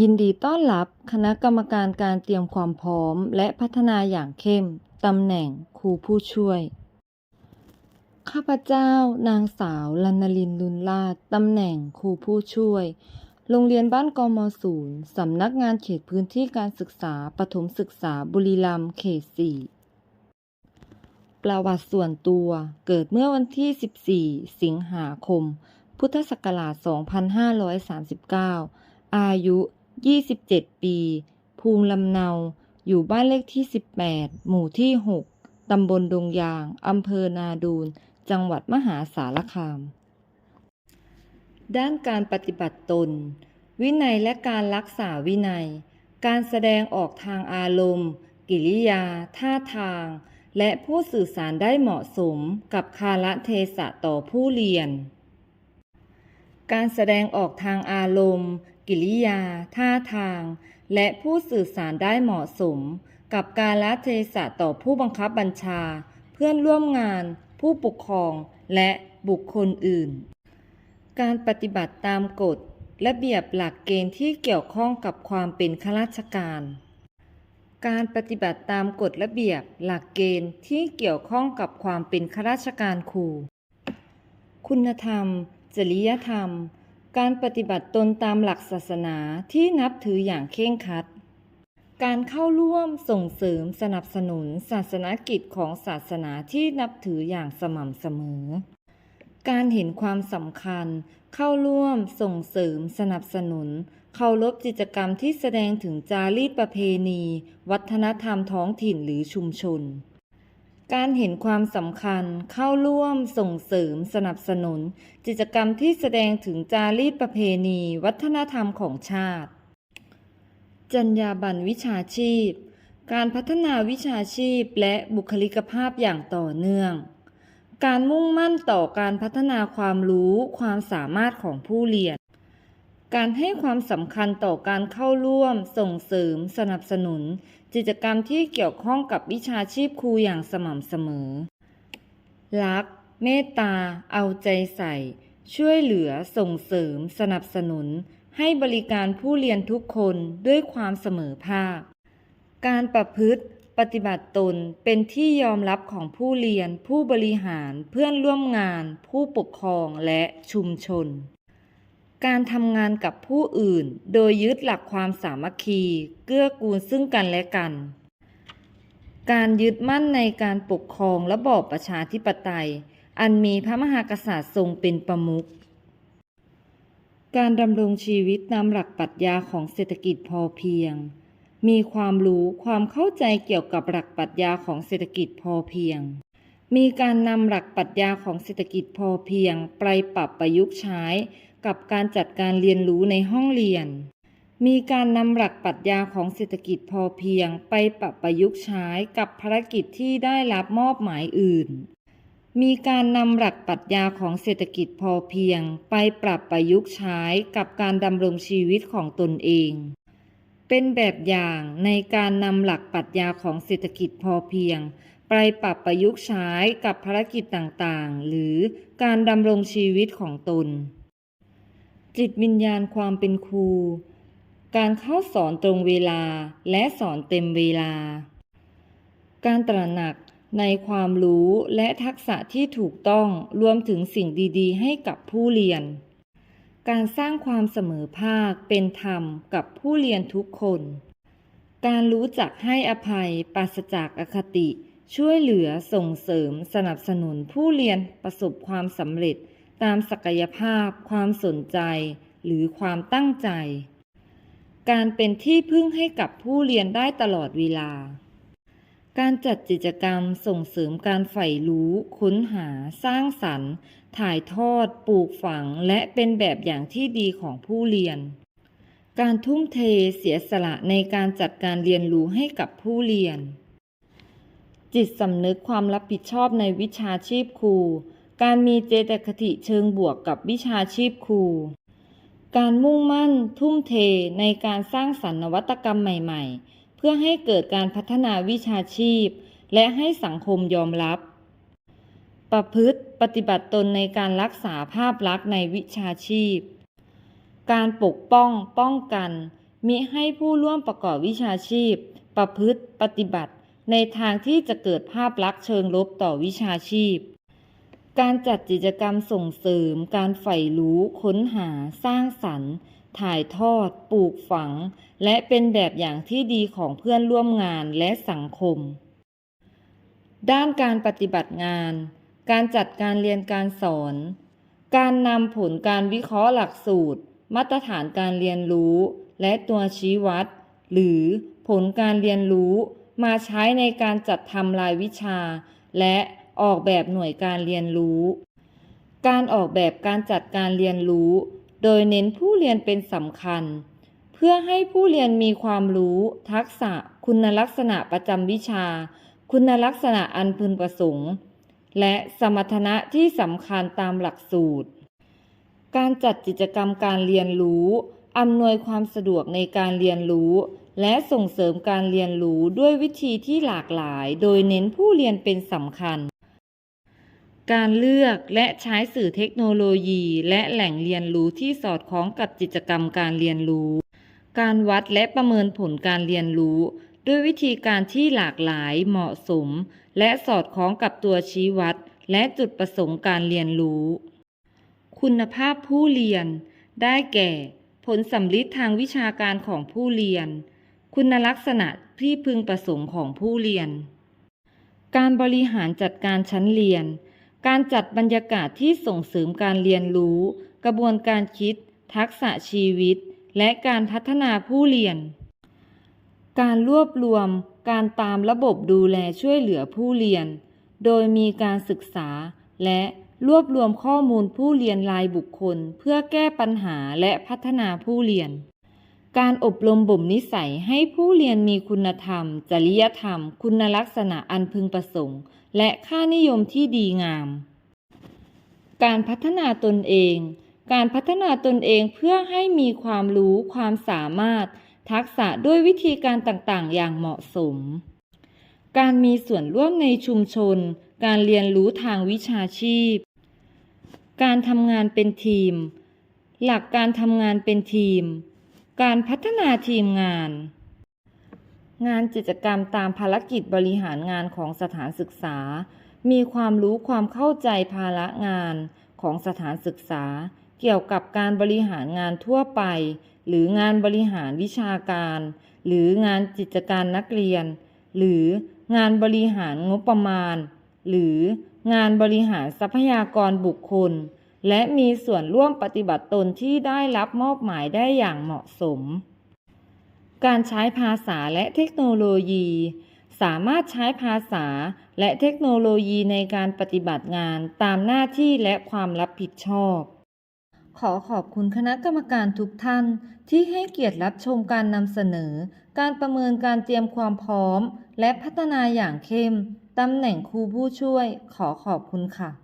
ยินดีต้อนรับคณะกรรมการการเตรียมความพร้อม และพัฒนาอย่างเข้ม ตำแหน่งครูผู้ช่วย ข้าพเจ้านางสาวลนลินลุนลาดตำแหน่งครูผู้ช่วย โรงเรียนบ้านกมศูนย์สำนักงานเขตพื้นที่การศึกษาประถมศึกษาบุรีรัมย์เขตสี่ประวัติส่วนตัวเกิดเมื่อวันที่ 14 สิงหาคม พุทธศักราช 2539 อายุ 27 ปี ภูมิลำเนา อยู่บ้านเลขที่ 18 หมู่ที่ 6 ตำบลดงยาง อำเภอนาดูน จังหวัดมหาสารคาม ด้านการปฏิบัติตน วินัยและการรักษาวินัย การแสดงออกทางอารมณ์ กิริยา ท่าทาง และผู้สื่อสารได้เหมาะสมกับคาละเทศะต่อผู้เรียน การแสดงออกทางอารมณ์ กิริยา ท่าทาง และผู้สื่อสารได้เหมาะสม กับกาลเทศะต่อผู้บังคับบัญชา เพื่อนร่วมงาน ผู้ปกครองและบุคคลอื่น การปฏิบัติตามกฎระเบียบหลักเกณฑ์ที่เกี่ยวข้องกับความเป็นข้าราชการ การปฏิบัติตามกฎระเบียบหลักเกณฑ์ที่เกี่ยวข้องกับความเป็นข้าราชการครู คุณธรรม จริยธรรม การปฏิบัติตนตามหลักศาสนาที่นับถืออย่างเคร่งครัด การเข้าร่วมส่งเสริมสนับสนุนศาสนกิจของศาสนาที่นับถืออย่างสม่ำเสมอ การเห็นความสำคัญ เข้าร่วมส่งเสริมสนับสนุน เคารพกิจกรรมที่แสดงถึงจารีตประเพณี วัฒนธรรมท้องถิ่นหรือชุมชน การเห็นความสำคัญเข้าร่วมส่งเสริมสนับสนุน กิจกรรมที่แสดงถึงจารีตประเพณี วัฒนธรรมของชาติ จรรยาบรรณวิชาชีพ การพัฒนาวิชาชีพและบุคลิกภาพอย่างต่อเนื่อง การมุ่งมั่นต่อการพัฒนาความรู้ความสามารถของผู้เรียน การให้ความสำคัญต่อการเข้าร่วมส่งเสริมสนับสนุน กิจกรรมที่เกี่ยวข้องกับวิชาชีพครูอย่างสม่ำเสมอ รัก เมตตา เอาใจใส่ ช่วยเหลือส่งเสริม สนับสนุน ให้บริการผู้เรียนทุกคนด้วยความเสมอภาค การประพฤติปฏิบัติตนเป็นที่ยอมรับของผู้เรียน ผู้บริหาร เพื่อนร่วมงาน ผู้ปกครองและชุมชน การทำงานกับผู้อื่น โดยยึดหลักความสามัคคี เกื้อกูลซึ่งกันและกัน การยึดมั่นในการปกครองระบอบประชาธิปไตย อันมีพระมหากษัตริย์ทรงเป็นประมุข การดำรงชีวิตตามหลักปรัชญาของเศรษฐกิจพอเพียง มีความรู้ความเข้าใจเกี่ยวกับหลักปรัชญาของเศรษฐกิจพอเพียง มีการนำหลักปรัชญาของเศรษฐกิจพอเพียงไปปรับประยุกต์ใช้ กับการจัดการเรียนรู้ในห้องเรียน มีการนำหลักปรัชญาของเศรษฐกิจพอเพียงไปปรับประยุกต์ใช้กับภารกิจที่ได้รับมอบหมายอื่น มีการนำหลักปรัชญาของเศรษฐกิจพอเพียง ไปปรับประยุกต์ใช้กับการดำรงชีวิตของตนเอง เป็นแบบอย่างในการนำหลักปรัชญาของเศรษฐกิจพอเพียงไปปรับประยุกต์ใช้กับภารกิจต่างๆ หรือการดำรงชีวิตของตน จิตวิญญาณความเป็นครู การเข้าสอนตรงเวลาและสอนเต็มเวลา การตระหนักในความรู้และทักษะที่ถูกต้องรวมถึงสิ่งดีๆ ให้กับผู้เรียน การสร้างความเสมอภาคเป็นธรรมกับผู้เรียนทุกคน การรู้จักให้อภัยปราศจากอคติ ช่วยเหลือส่งเสริมสนับสนุนผู้เรียนประสบความสำเร็จ ตามศักยภาพ ความสนใจ หรือความตั้งใจ การเป็นที่พึ่งให้กับผู้เรียนได้ตลอดเวลา การจัดกิจกรรมส่งเสริมการใฝ่รู้ ค้นหา สร้างสรรค์ ถ่ายทอด ปลูกฝัง และเป็นแบบอย่างที่ดีของผู้เรียน การทุ่มเทเสียสละในการจัดการเรียนรู้ให้กับผู้เรียนจิตสำนึกความรับผิดชอบในวิชาชีพครู การมีเจตคติเชิงบวกกับวิชาชีพครู การมุ่งมั่นทุ่มเทในการสร้างสรรค์นวัตกรรมใหม่ ๆ เพื่อให้เกิดการพัฒนาวิชาชีพ และให้สังคมยอมรับ ประพฤติปฏิบัติตนในการรักษาภาพลักษณ์ในวิชาชีพ การปกป้องป้องกัน มิให้ผู้ร่วมประกอบวิชาชีพ ประพฤติปฏิบัติในทางที่จะเกิดภาพลักษณ์เชิงลบต่อวิชาชีพ การจัดกิจกรรมส่งเสริม การใฝ่รู้ค้นหาสร้างสรรค์ ถ่ายทอด ปลูกฝัง และเป็นแบบอย่างที่ดีของเพื่อนร่วมงานและสังคม ด้านการปฏิบัติงาน การจัดการเรียนการสอน การนำผลการวิเคราะห์หลักสูตร มาตรฐานการเรียนรู้ และตัวชี้วัด หรือผลการเรียนรู้ มาใช้ในการจัดทำรายวิชา และ ออกแบบหน่วยการเรียนรู้ การออกแบบการจัดการเรียนรู้ โดยเน้นผู้เรียนเป็นสำคัญ เพื่อให้ผู้เรียนมีความรู้ ทักษะ คุณลักษณะประจำวิชา คุณลักษณะอันพึงประสงค์ และสมรรถนะที่สำคัญตามหลักสูตร การจัดกิจกรรมการเรียนรู้อำนวยความสะดวกในการเรียนรู้ และส่งเสริมการเรียนรู้ด้วยวิธีที่หลากหลาย โดยเน้นผู้เรียนเป็นสำคัญ การเลือกและใช้สื่อเทคโนโลยี และแหล่งเรียนรู้ที่สอดคล้องกับกิจกรรมการเรียนรู้ การวัดและประเมินผลการเรียนรู้ ด้วยวิธีการที่หลากหลายเหมาะสม และสอดคล้องกับตัวชี้วัด และจุดประสงค์การเรียนรู้ คุณภาพผู้เรียน ได้แก่ ผลสำลิดทางวิชาการของผู้เรียน คุณลักษณะที่พึงประสงค์ของผู้เรียน การบริหารจัดการชั้นเรียน การจัดบรรยากาศที่ส่งเสริมการเรียนรู้ กระบวนการคิด ทักษะชีวิต และการพัฒนาผู้เรียน การรวบรวม การตามระบบดูแลช่วยเหลือผู้เรียน โดยมีการศึกษา และรวบรวมข้อมูลผู้เรียนรายบุคคล เพื่อแก้ปัญหาและพัฒนาผู้เรียน การอบรมบ่มนิสัยให้ผู้เรียนมีคุณธรรม จริยธรรม คุณลักษณะอันพึงประสงค์ และค่านิยมที่ดีงาม การพัฒนาตนเอง การพัฒนาตนเองเพื่อให้มีความรู้ความสามารถ ทักษะด้วยวิธีการต่างๆ อย่างเหมาะสม การมีส่วนร่วมในชุมชน การเรียนรู้ทางวิชาชีพ การทำงานเป็นทีม หลักการทำงานเป็นทีม การพัฒนาทีมงาน งานกิจกรรมตามภารกิจบริหารงานของสถานศึกษา มีความรู้ความเข้าใจภาระงานของสถานศึกษา เกี่ยวกับการบริหารงานทั่วไป หรืองานบริหารวิชาการ หรืองานกิจการนักเรียน หรืองานบริหารงบประมาณ หรืองานบริหารทรัพยากรบุคคล และมีส่วนร่วมปฏิบัติตนที่ได้รับมอบหมายได้อย่างเหมาะสม การใช้ภาษาและเทคโนโลยี สามารถใช้ภาษาและเทคโนโลยีในการปฏิบัติงานตามหน้าที่และความรับผิดชอบ ขอขอบคุณคณะกรรมการทุกท่านที่ให้เกียรติรับชมการนำเสนอ การประเมินการเตรียมความพร้อม และพัฒนาอย่างเข้มตำแหน่งครูผู้ช่วย ขอขอบคุณค่ะ